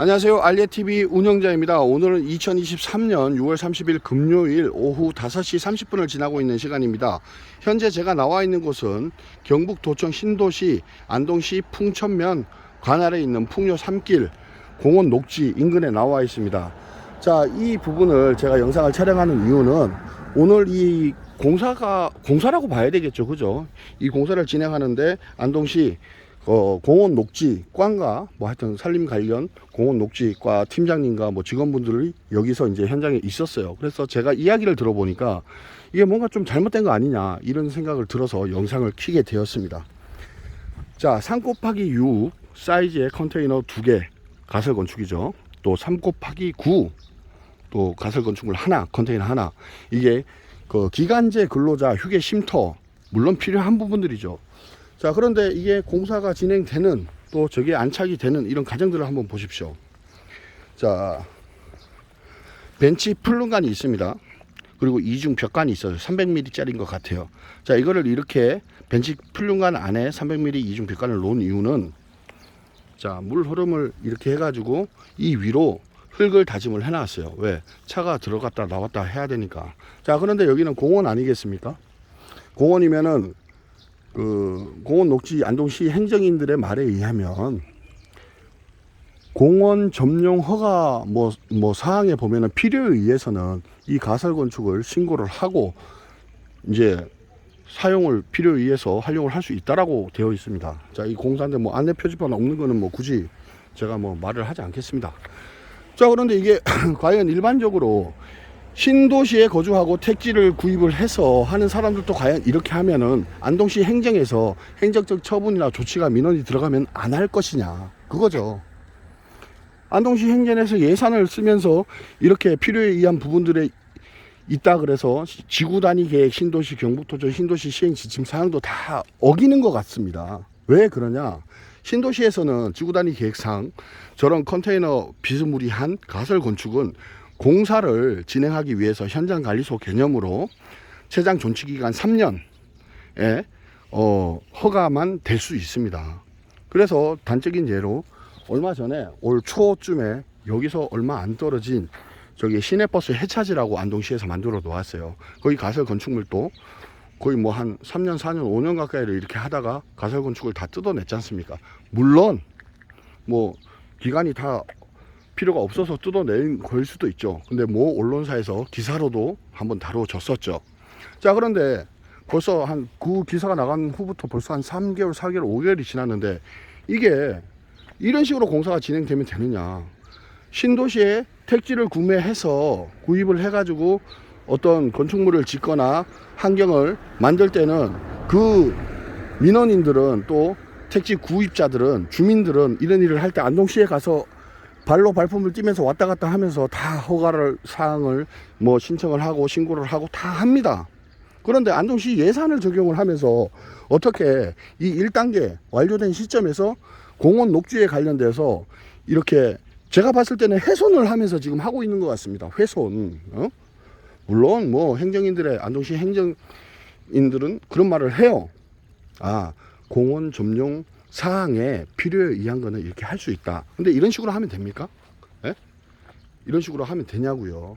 안녕하세요. 알리에TV 운영자입니다. 오늘은 2023년 6월 30일 금요일 오후 5시 30분을 지나고 있는 시간입니다. 현재 제가 나와 있는 곳은 경북 도청 신도시 안동시 풍천면 관할에 있는 풍요 3길 공원 녹지 인근에 나와 있습니다. 자, 이 부분을 제가 영상을 촬영하는 이유는 오늘 이 공사가 공사라고 봐야 되겠죠. 그죠? 이 공사를 진행하는데 안동시 어, 공원 녹지과인가 뭐 하여튼 산림 관련 공원 녹지과 팀장님과 뭐 직원분들이 여기서 이제 현장에 있었어요. 그래서 제가 이야기를 들어보니까 이게 뭔가 좀 잘못된 거 아니냐 이런 생각을 들어서 영상을 키게 되었습니다. 자, 3 곱하기 6 사이즈의 컨테이너 두개 가설 건축이죠. 또 3 곱하기 9 또 가설 건축물 하나, 컨테이너 하나. 이게 그 기간제 근로자 휴게 쉼터 물론 필요한 부분들이죠. 자, 그런데 이게 공사가 진행되는 또 저게 안착이 되는 이런 과정들을 한번 보십시오. 자, 벤치 풀lun간이 있습니다. 그리고 이중 벽간이 있어요. 300mm 짜리인 것 같아요. 자, 이거를 이렇게 벤치 풀lun간 안에 300mm 이중 벽간을 놓은 이유는 자, 물 흐름을 이렇게 해 가지고 이 위로 흙을 다짐을 해 놨어요. 왜? 차가 들어갔다 나왔다 해야 되니까. 자, 그런데 여기는 공원 아니겠습니까? 공원이면은 그 공원 녹지 안동시 행정인들의 말에 의하면 공원 점용 허가 뭐, 뭐 사항에 보면은 필요에 의해서는 이 가설 건축을 신고를 하고 이제 사용을 필요에 의해서 활용을 할 수 있다라고 되어 있습니다. 자, 이 공사인데 뭐 안내 표지판 없는 거는 뭐 굳이 제가 뭐 말을 하지 않겠습니다. 자, 그런데 이게 과연 일반적으로 신도시에 거주하고 택지를 구입을 해서 하는 사람들도 과연 이렇게 하면은 안동시 행정에서 행정적 처분이나 조치가 민원이 들어가면 안 할 것이냐 그거죠. 안동시 행정에서 예산을 쓰면서 이렇게 필요에 의한 부분들에 있다 그래서 지구 단위 계획 신도시 경북도청 신도시 시행 지침 사항도 다 어기는 것 같습니다. 왜 그러냐? 신도시에서는 지구 단위 계획상 저런 컨테이너 비스무리한 가설 건축은 공사를 진행하기 위해서 현장 관리소 개념으로 최장 존치 기간 3년에 어, 허가만 될 수 있습니다. 그래서 단적인 예로 얼마 전에 올 초쯤에 여기서 얼마 안 떨어진 저기 시내버스 해차지라고 안동시에서 만들어 놓았어요. 거기 가설 건축물도 거의 뭐 한 3년, 4년, 5년 가까이를 이렇게 하다가 가설 건축을 다 뜯어냈지 않습니까? 물론 뭐 기간이 다 필요가 없어서 뜯어낸 걸 수도 있죠. 근데 뭐 언론사에서 기사로도 한번 다뤄졌었죠. 자, 그런데 벌써 한 그 기사가 나간 후부터 벌써 한 3개월, 4개월, 5개월이 지났는데 이게 이런 식으로 공사가 진행되면 되느냐. 신도시에 택지를 구매해서 구입을 해가지고 어떤 건축물을 짓거나 환경을 만들 때는 그 민원인들은 또 택지 구입자들은 주민들은 이런 일을 할 때 안동시에 가서 발로 발품을 띄면서 왔다 갔다 하면서 다 허가를 사항을 뭐 신청을 하고 신고를 하고 다 합니다. 그런데 안동시 예산을 적용을 하면서 어떻게 이 1단계 완료된 시점에서 공원 녹지에 관련돼서 이렇게 제가 봤을 때는 훼손을 하면서 지금 하고 있는 것 같습니다. 훼손. 어? 물론 뭐 행정인들의 안동시 행정인들은 그런 말을 해요. 아 공원 점용 사항에 필요에 의한 거는 이렇게 할 수 있다. 근데 이런 식으로 하면 됩니까? 예? 이런 식으로 하면 되냐고요.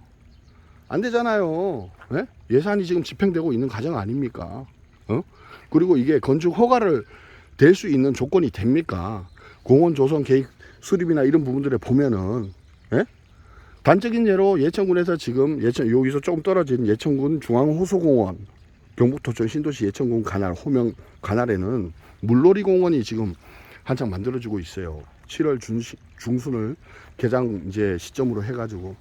안 되잖아요. 예? 예산이 지금 집행되고 있는 과정 아닙니까? 어? 그리고 이게 건축 허가를 될 수 있는 조건이 됩니까? 공원 조성 계획 수립이나 이런 부분들에 보면은 예? 단적인 예로 예천군에서 지금 예천 여기서 조금 떨어진 예천군 중앙호수공원 경북도청 신도시 예천군 관할 호명 관할에는 물놀이 공원이 지금 한창 만들어지고 있어요. 7월 중, 중순을 개장 이제 시점으로 해가지고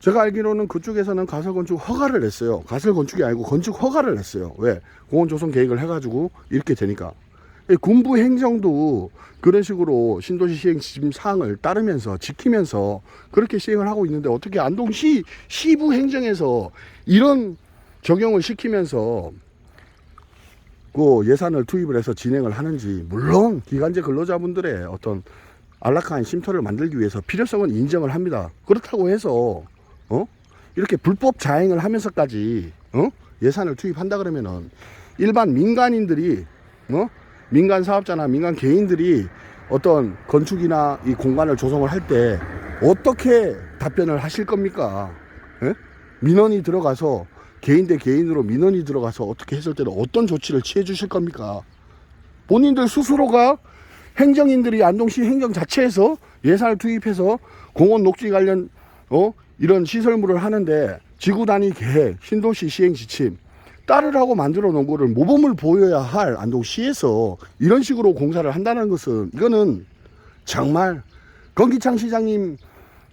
제가 알기로는 그쪽에서는 가설 건축 허가를 냈어요. 가설 건축이 아니고 건축 허가를 냈어요. 왜? 공원 조성 계획을 해가지고 이렇게 되니까. 이 군부 행정도 그런 식으로 신도시 시행 지침 사항을 따르면서 지키면서 그렇게 시행을 하고 있는데 어떻게 안동시 시부 행정에서 이런 적용을 시키면서 그 예산을 투입을 해서 진행을 하는지 물론 기간제 근로자분들의 어떤 안락한 쉼터를 만들기 위해서 필요성은 인정을 합니다. 그렇다고 해서 어 이렇게 불법 자행을 하면서까지 어 예산을 투입한다 그러면은 일반 민간인들이 어 민간 사업자나 민간 개인들이 어떤 건축이나 이 공간을 조성을 할 때 어떻게 답변을 하실 겁니까? 예? 민원이 들어가서 개인 대 개인으로 민원이 들어가서 어떻게 했을 때는 어떤 조치를 취해 주실 겁니까? 본인들 스스로가 행정인들이 안동시 행정 자체에서 예산을 투입해서 공원 녹지 관련 어 이런 시설물을 하는데 지구 단위 계획, 신도시 시행 지침 따르라고 만들어 놓은 거를 모범을 보여야 할 안동시에서 이런 식으로 공사를 한다는 것은 이거는 정말 건기창 시장님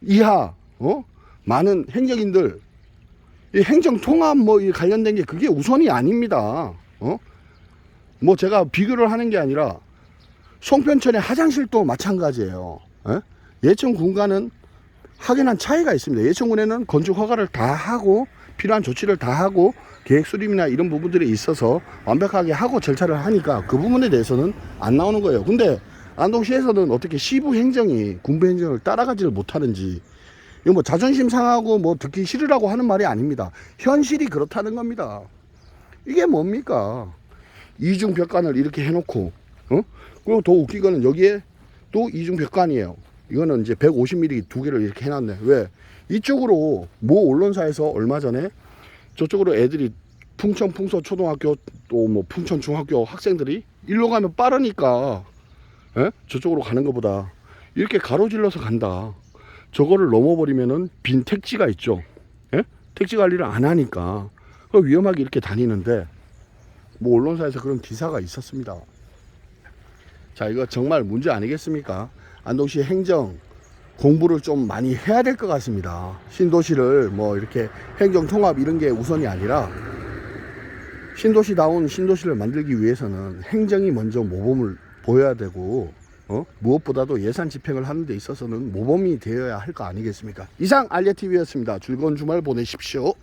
이하 어 많은 행정인들 이 행정 통합 뭐이 관련된 게 그게 우선이 아닙니다. 어? 뭐 제가 비교를 하는 게 아니라 송편천의 화장실도 마찬가지예요. 예? 예천 군과는 확연한 차이가 있습니다. 예천군에는 건축 허가를 다 하고 필요한 조치를 다 하고 계획 수립이나 이런 부분들이 있어서 완벽하게 하고 절차를 하니까 그 부분에 대해서는 안 나오는 거예요. 근데 안동시에서는 어떻게 시부 행정이 군부 행정을 따라가지를 못하는지 이거 뭐 자존심 상하고 뭐 듣기 싫으라고 하는 말이 아닙니다. 현실이 그렇다는 겁니다. 이게 뭡니까? 이중 벽관을 이렇게 해놓고, 어? 그리고 더 웃긴 거는 여기에 또 이중 벽관이에요. 이거는 이제 150mm 두 개를 이렇게 해놨네. 왜? 이쪽으로 모 언론사에서 얼마 전에 저쪽으로 애들이 풍천 풍서 초등학교 또 뭐 풍천 중학교 학생들이 일로 가면 빠르니까 예? 저쪽으로 가는 것보다 이렇게 가로질러서 간다. 저거를 넘어버리면은 빈 택지가 있죠. 예? 택지 관리를 안 하니까 그 위험하게 이렇게 다니는데 뭐 언론사에서 그런 기사가 있었습니다. 자 이거 정말 문제 아니겠습니까? 안동시 행정 공부를 좀 많이 해야 될 것 같습니다. 신도시를 뭐 이렇게 행정 통합 이런 게 우선이 아니라 신도시다운 신도시를 만들기 위해서는 행정이 먼저 모범을 보여야 되고 어? 무엇보다도 예산 집행을 하는 데 있어서는 모범이 되어야 할 거 아니겠습니까? 이상 알리TV였습니다. 즐거운 주말 보내십시오.